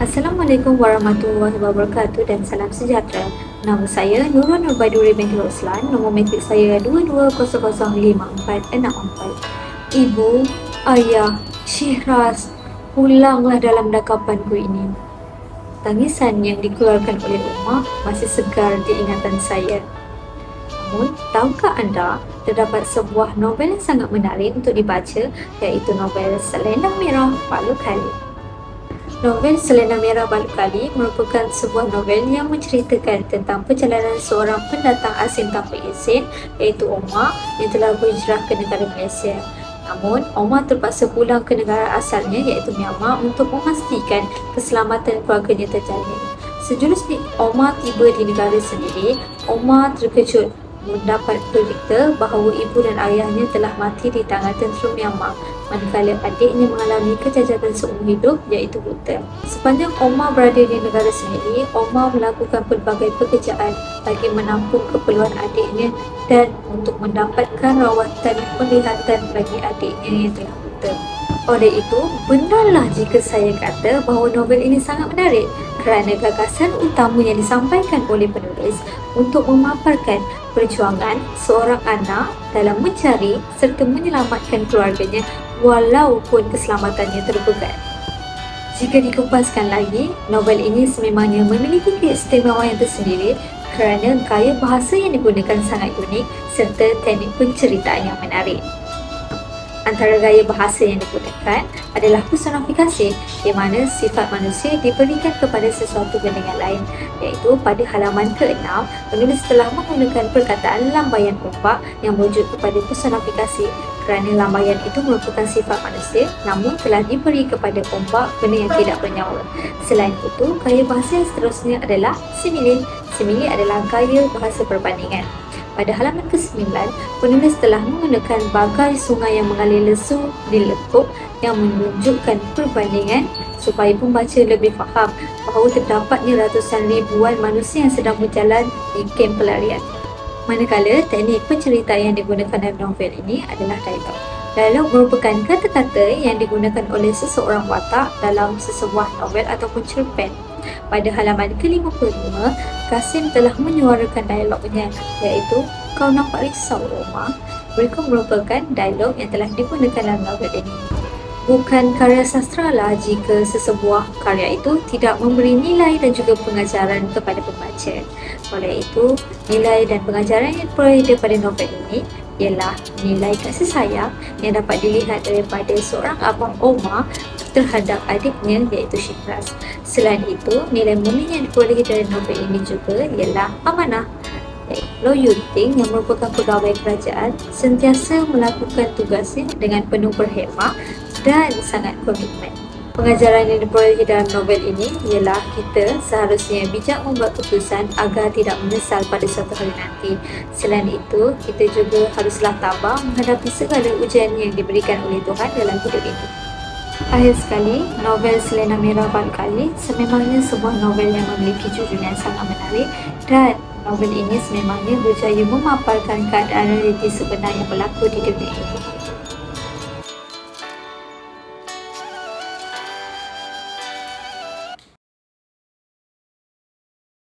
Assalamualaikum warahmatullahi wabarakatuh dan salam sejahtera. Nama saya Nurul Nurbaduri binti Roslan. Nombor metrik saya 22005464. Ibu, ayah, Syihraz, pulanglah dalam dakapanku ini. Tangisan yang dikeluarkan oleh Umar masih segar di ingatan saya. Namun, tahukah anda terdapat sebuah novel yang sangat menarik untuk dibaca iaitu novel Selendang Merah Palu Kali. Novel Selena Merah Balu Kali merupakan sebuah novel yang menceritakan tentang perjalanan seorang pendatang asing tanpa izin iaitu Omar yang telah berhijrah ke negara Malaysia. Namun, Omar terpaksa pulang ke negara asalnya iaitu Myanmar untuk memastikan keselamatan keluarganya terjamin. Sejurus Omar tiba di negara sendiri, Omar terkejut mendapat berita bahawa ibu dan ayahnya telah mati di tangan tentera Myanmar manakala adiknya mengalami kecacatan seumur hidup iaitu buta. Sepanjang Omar berada di negara sendiri, Omar melakukan pelbagai pekerjaan bagi menampung keperluan adiknya dan untuk mendapatkan rawatan penglihatan bagi adiknya yang telah buta. Oleh itu, benarlah jika saya kata bahawa novel ini sangat menarik kerana gagasan utama yang disampaikan oleh penulis untuk memaparkan perjuangan seorang anak dalam mencari serta menyelamatkan keluarganya walaupun keselamatannya tergugat. Jika dikupaskan lagi, novel ini sememangnya memiliki keistimewaan yang tersendiri kerana gaya bahasa yang digunakan sangat unik serta teknik penceritaan yang menarik. Antara gaya bahasa yang digunakan adalah personifikasi di mana sifat manusia diberikan kepada sesuatu benda yang lain iaitu pada halaman ke-6 penulis telah menggunakan perkataan lambaian ombak yang merujuk kepada personifikasi kerana lambaian itu merupakan sifat manusia namun telah diberi kepada ombak benda yang tidak bernyawa. Selain itu, gaya bahasa yang seterusnya adalah simile. Simile adalah gaya bahasa perbandingan. Pada halaman ke-9, penulis telah menggunakan bagai sungai yang mengalir lesu di lekuk yang menunjukkan perbandingan supaya pembaca lebih faham bahawa terdapatnya ratusan ribuan manusia yang sedang berjalan di kem pelarian. Manakala teknik penceritaan yang digunakan dalam novel ini adalah dialog. Dialog merupakan kata-kata yang digunakan oleh seseorang watak dalam sesebuah novel ataupun cerpen. Pada halaman ke-55, Kasim telah menyuarakan dialognya iaitu Kau nampak risau Roma. Berikut merupakan dialog yang telah digunakan dalam novel ini. Bukan karya sastra lah jika sesebuah karya itu tidak memberi nilai dan juga pengajaran kepada pembaca. Oleh itu, nilai dan pengajaran yang diperoleh daripada novel ini ialah nilai kasih sayang yang dapat dilihat daripada seorang abang Omar terhadap adiknya iaitu Syihraz. Selain itu, nilai murni yang diperolehi dari novel ini juga ialah amanah. Lo Yunting yang merupakan pegawai kerajaan sentiasa melakukan tugasnya dengan penuh berhemah dan sangat komitmen. Pengajaran yang diperolehi dalam novel ini ialah kita seharusnya bijak membuat keputusan agar tidak menyesal pada suatu hari nanti. Selain itu, kita juga haruslah tabah menghadapi segala ujian yang diberikan oleh Tuhan dalam hidup ini. Akhir sekali, novel Selena Merah Baru Kali sememangnya sebuah novel yang memiliki judul yang sangat menarik dan novel ini sememangnya berjaya memaparkan keadaan realiti sebenar yang berlaku di dunia ini.